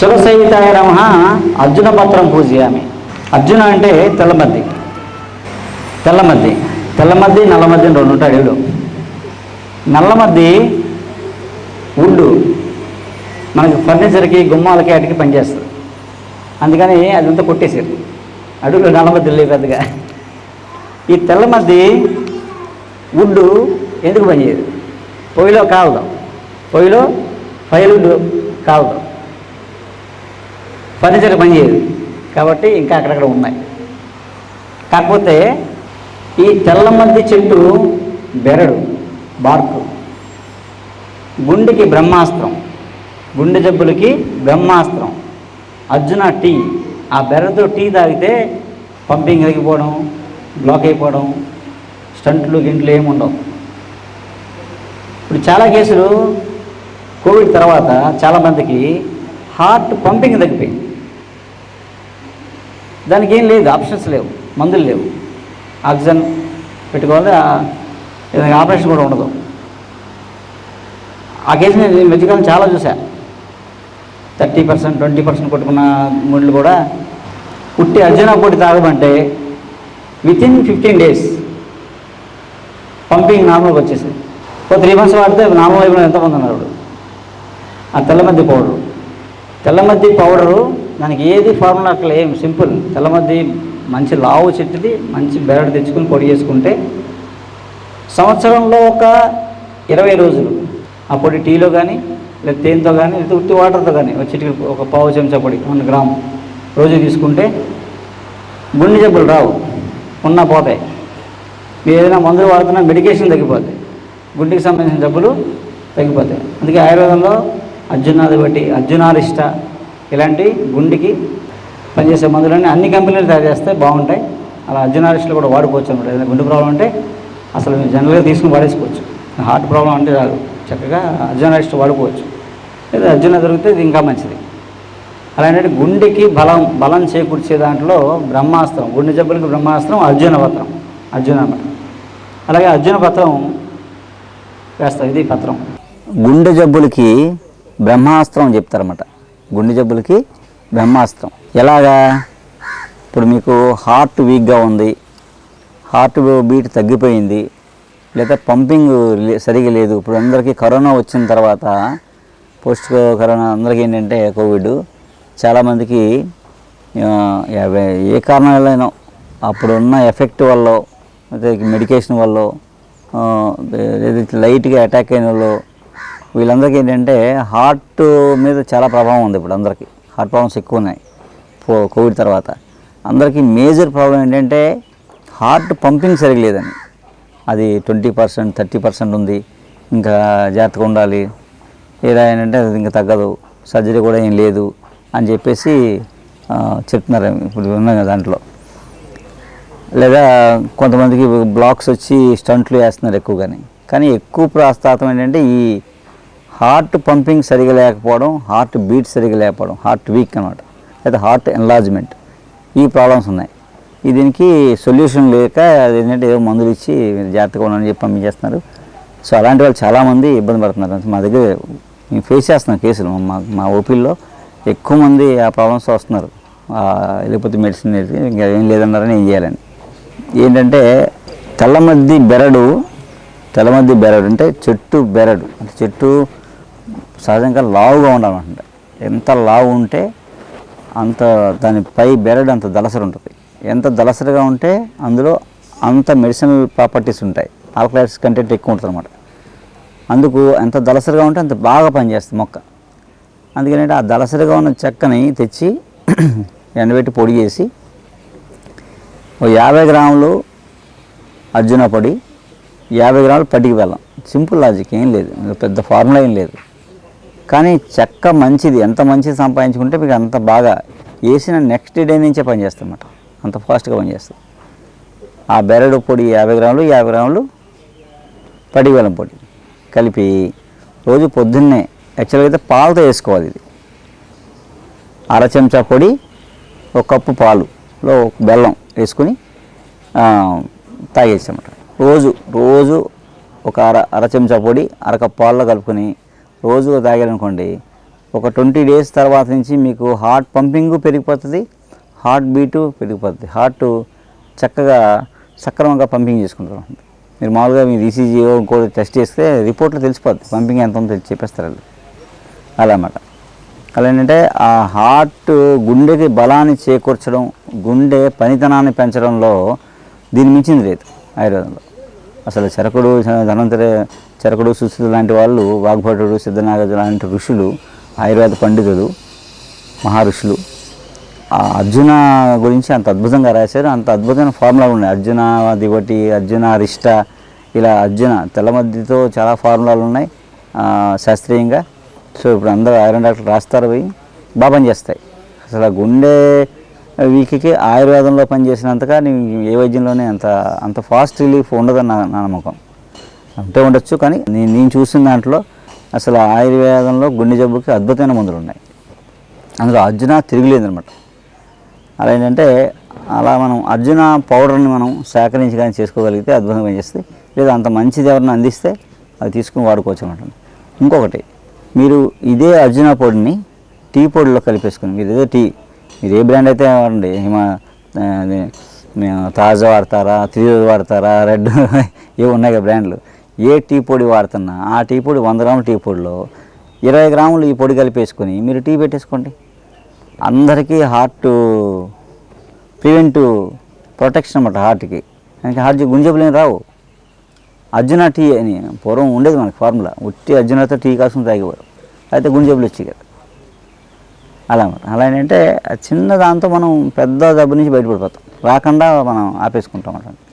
సురసహితాయ రమ అర్జున పత్రం పూజయామి. అర్జున అంటే తెల్లమద్ది. తెల్లమద్ది. తెల్లమద్ది నల్లమద్ది రెండు ఉంటాడు ఏడు. నల్లమద్ది వుడ్డు మనకి ఫర్నిచర్కి గుమ్మాలకి వాటికి పనిచేస్తుంది. అందుకని అదంతా కొట్టేశారు అడుగులో నల్లమద్ది లేవు పెద్దగా. ఈ తెల్లమద్ది ఉడ్డు ఎందుకు పనిచేయదు? పొయ్యిలో కాలదాం. పొయ్యిలో ఫైల్ వుడ్ ఫర్నిచర్ పనిచేయదు కాబట్టి ఇంకా అక్కడక్కడ ఉన్నాయి. కాకపోతే ఈ తెల్లమద్ది చెట్టు బెరడు బార్కు గుండెకి బ్రహ్మాస్త్రం గుండె జబ్బులకి బ్రహ్మాస్త్రం అర్జున టీ ఆ బెర్రతో టీ తాగితే పంపింగ్ అయిపోవడం బ్లాక్ అయిపోవడం స్టంట్లు గింట్లు ఏమి ఉండవు. ఇప్పుడు చాలా కేసులు కోవిడ్ తర్వాత చాలామందికి హార్ట్ పంపింగ్ తగ్గిపోయింది. దానికి ఏం లేదు ఆప్షన్స్ లేవు మందులు లేవు. ఆక్సిజన్ పెట్టుకోవాలి ఏదైనా ఆపరేషన్ కూడా ఉండదు. ఆ కేసు నేను ఈ మధ్యకాలం చాలా చూసా థర్టీ పర్సెంట్ ట్వంటీ పర్సెంట్ కొట్టుకున్న గుండెలు కూడా పుట్టి అర్జున పొడి తాగమంటే వితిన్ ఫిఫ్టీన్ డేస్ పంపింగ్ నార్మల్గా వచ్చేసింది. ఒక త్రీ మంత్స్ వాడితే నార్మల్ అయిపోయిన ఎంతమంది ఉన్నారు? ఆ తెల్లమద్ది పౌడరు. తెల్లమద్ది పౌడరు దానికి ఏది ఫార్ములా అక్కడ ఏం సింపుల్ తెల్లమద్ది మంచి లావు చెట్టుది మంచి బెరడు తెచ్చుకుని పొడి చేసుకుంటే సంవత్సరంలో ఒక ఇరవై రోజులు. ఆ పొడి టీలో కానీ లేదా తేనెతో కానీ లేదా ఉట్టి వాటర్తో కానీ ఒక చిటికి ఒక పావు చెంచా పొడి వన్ గ్రామ్ రోజు తీసుకుంటే గుండె జబ్బులు రావు ఉన్నా పోతాయి. మీరు ఏదైనా మందులు వాడుతున్నా మెడికేషన్ తగ్గిపోతాయి గుండెకి సంబంధించిన జబ్బులు తగ్గిపోతాయి. అందుకే ఆయుర్వేదంలో అర్జునాది బట్టి అర్జునారిష్ట ఇలాంటి గుండెకి పనిచేసే మందులన్నీ అన్ని కంపెనీలు తయారు చేస్తే బాగుంటాయి. అలా అర్జునారిస్టులు కూడా వాడుకోవచ్చు అనమాట ఏదైనా గుండె ప్రాబ్లం అంటే అసలు మీరు జనరల్గా తీసుకుని వాడేసుకోవచ్చు. హార్ట్ ప్రాబ్లం అంటే రాదు చక్కగా అర్జునారిస్ట్ వాడుకోవచ్చు. లేదా అర్జున దొరికితే ఇది ఇంకా మంచిది. అలాంటి గుండెకి బలం బలం చేకూర్చే దాంట్లో బ్రహ్మాస్త్రం గుండె జబ్బులకి బ్రహ్మాస్త్రం అర్జున పత్రం అర్జున అన్నమాట. అలాగే అర్జున పత్రం వేస్తాం ఇది పత్రం. గుండె జబ్బులకి బ్రహ్మాస్త్రం చెప్తారన్నమాట. గుండె జబ్బులకి బ్రహ్మాస్త్రం. ఎలాగా? ఇప్పుడు మీకు హార్ట్ వీక్గా ఉంది. హార్ట్ బీట్ తగ్గిపోయింది. లేదా పంపింగ్ సరిగా లేదు. ఇప్పుడు అందరికీ కరోనా వచ్చిన తర్వాత పోస్ట్ కరోనా అందరికీ ఏంటంటే కోవిడ్. చాలామందికి ఏ కారణం వల్లనో అప్పుడు ఉన్న ఎఫెక్ట్ వల్ల మెడికేషన్ వల్ల లైట్గా అటాక్ అయిన వాళ్ళు వీళ్ళందరికీ ఏంటంటే హార్ట్ మీద చాలా ప్రభావం ఉంది ఇప్పుడు అందరికీ. హార్ట్ ప్రాబ్లమ్స్ ఎక్కువ ఉన్నాయి కోవిడ్ తర్వాత. అందరికీ మేజర్ ప్రాబ్లం ఏంటంటే హార్ట్ పంపింగ్ సరిగలేదని అది ట్వంటీ పర్సెంట్ థర్టీ పర్సెంట్ ఉంది. ఇంకా జాగ్రత్తగా ఉండాలి. ఏదో ఏంటంటే అది ఇంకా తగ్గదు. సర్జరీ కూడా ఏం లేదు అని చెప్పేసి చెప్తున్నారు. ఇప్పుడు ఉన్న దాంట్లో. లేదా కొంతమందికి బ్లాక్స్ వచ్చి స్టంట్లు వేస్తున్నారు ఎక్కువగానే. కానీ ఎక్కువ ప్రాస్తాతం ఏంటంటే ఈ హార్ట్ పంపింగ్ సరిగా లేకపోవడం హార్ట్ బీట్ సరిగా లేకపోవడం హార్ట్ వీక్ అనమాట లేదా హార్ట్ ఎన్లాజ్మెంట్ ఈ ప్రాబ్లమ్స్ ఉన్నాయి. దీనికి సొల్యూషన్ లేక ఏంటంటే ఏదో మందులు ఇచ్చి మీరు జాగ్రత్తగా ఉండని చెప్పి పంపించేస్తున్నారు. సో అలాంటి వాళ్ళు చాలామంది ఇబ్బంది పడుతున్నారు. మా దగ్గర మేము ఫేస్ చేస్తున్నాం కేసులు. మా మా ఓపీల్లో ఎక్కువ మంది ఆ ప్రాబ్లమ్స్ వస్తున్నారు. లేకపోతే మెడిసిన్ ఇంకా ఏం లేదన్నారని ఏం చేయాలని. ఏంటంటే తెల్లమద్ది బెరడు తెల్లమద్ది బెరడు అంటే చెట్టు బెరడు. అంటే చెట్టు సహజంగా లావుగా ఉండాలంటే. ఎంత లావు ఉంటే అంత దాని పై బెరడు అంత దలసరి ఉంటుంది. ఎంత దలసరిగా ఉంటే అందులో అంత మెడిసినల్ ప్రాపర్టీస్ ఉంటాయి. ఆల్కలైడ్స్ కంటెంట్ ఎక్కువ ఉంటుంది అనమాట అందుకు ఎంత దలసరిగా ఉంటే అంత బాగా పనిచేస్తుంది మొక్క. అందుకని ఆ దలసరిగా ఉన్న చెక్కని తెచ్చి ఎండబెట్టి పొడి చేసి ఓ యాభై గ్రాములు అర్జున పొడి యాభై గ్రాములు పట్టికి వెళ్ళాం సింపుల్ లాజిక్ ఏం లేదు. పెద్ద ఫార్ములా ఏం లేదు. కానీ చెక్క మంచిది. ఎంత మంచిది సంపాదించుకుంటే మీకు అంత బాగా. వేసిన నెక్స్ట్ డే నుంచే పనిచేస్తుంది అన్నమాట అంత ఫాస్ట్గా పనిచేస్తుంది. ఆ బెరడు పొడి యాభై గ్రాములు యాభై గ్రాములు పడిబెల్లం పొడి కలిపి రోజు పొద్దున్నే యాక్చువల్గా అయితే పాలతో వేసుకోవాలి ఇది. అర చెంచా పొడి ఒక కప్పు పాలులో బెల్లం వేసుకుని తాగేసామట రోజు రోజు ఒక అర అర చెంచా పొడి అరకప్పు పాలలో కలుపుకొని రోజు తాగారనుకోండి ఒక ట్వంటీ డేస్ తర్వాత నుంచి మీకు హార్ట్ పంపింగ్ పెరిగిపోతుంది హార్ట్ బీటు పెరిగిపోతుంది. హార్ట్ చక్కగా సక్రమంగా పంపింగ్ చేసుకుంటారు. మీరు మామూలుగా మీరు E ఇంకోటి టెస్ట్ చేస్తే రిపోర్ట్లో తెలిసిపోద్ది. పంపింగ్ ఎంత ఉందో చెప్పేస్తారు వాళ్ళు. అలా అన్నమాట. అలా ఏంటంటే ఆ హార్ట్ గుండెకి బలాన్ని చేకూర్చడం గుండె పనితనాన్ని పెంచడంలో దీని మించింది లేదు ఆయుర్వేదంలో. అసలు చరకుడు ధనంతర చరకుడు సుస్థితులు లాంటి వాళ్ళు వాగ్భటుడు సిద్ధనాగజు లాంటి ఋషులు ఆయుర్వేద పండితులు మహర్షులు ఆ అర్జున గురించి అంత అద్భుతంగా రాశారు. అంత అద్భుతమైన ఫార్ములా ఉన్నాయి. అర్జున దివటి అర్జున అరిష్ట ఇలా అర్జున తెల్లమద్దితో చాలా ఫార్ములాలు ఉన్నాయి శాస్త్రీయంగా. సో ఇప్పుడు అందరూ ఐరన్ డాక్టర్ రాస్తారు పోయి బాగా పనిచేస్తాయి. అసలు ఆ గుండె వీక్కి ఆయుర్వేదంలో పనిచేసినంతగా నీవు ఏ వైద్యంలోనే అంత అంత ఫాస్ట్ రిలీఫ్ ఉండదని నా నా నమ్మకం. అంటే ఉండొచ్చు కానీ నేను నేను చూసిన దాంట్లో అసలు ఆయుర్వేదంలో గుండె జబ్బుకి అద్భుతమైన మందులు ఉన్నాయి అందులో అర్జున తిరుగులేదు అలా ఏంటంటే అలా మనం అర్జున పౌడర్ని మనం సేకరించి కానీ చేసుకోగలిగితే అద్భుతంగా పనిచేస్తుంది. లేదా అంత మంచిది ఎవరిని అందిస్తే అది తీసుకుని వాడుకోవచ్చు అనమాట ఇంకొకటి మీరు ఇదే అర్జున పొడిని టీ పొడిలో కలిపేసుకుని మీరు ఏదో టీ మీరు ఏ బ్రాండ్ అయితే వాడండి హిమా మేము తాజా వాడతారా త్రిజోజ్ వాడతారా రెడ్ ఇవి ఉన్నాయి కదా బ్రాండ్లు ఏ టీ పొడి వాడుతున్నా ఆ టీ పొడి వంద గ్రాముల టీ పొడిలో ఇరవై గ్రాములు ఈ పొడి కలిపేసుకొని మీరు టీ పెట్టేసుకోండి. అందరికీ హార్ట్ ప్రివెంట్ ప్రొటెక్షన్ అన్నమాట హార్ట్కి ఇంకా హార్ట్ గుంజబులు ఏం రావు. అర్జున టీ అని పూర్వం ఉండేది మనకి ఫార్ములా ఉట్టి అర్జునతో టీ కాసుకుని తాగేవారు. అయితే గుంజబులు వచ్చాయి కదా. అలా అలా ఏంటంటే చిన్న దాంతో మనం పెద్ద జబ్బు నుంచి బయటపడిపోతాం. రాకుండా మనం ఆపేసుకుంటాం అన్నమాట.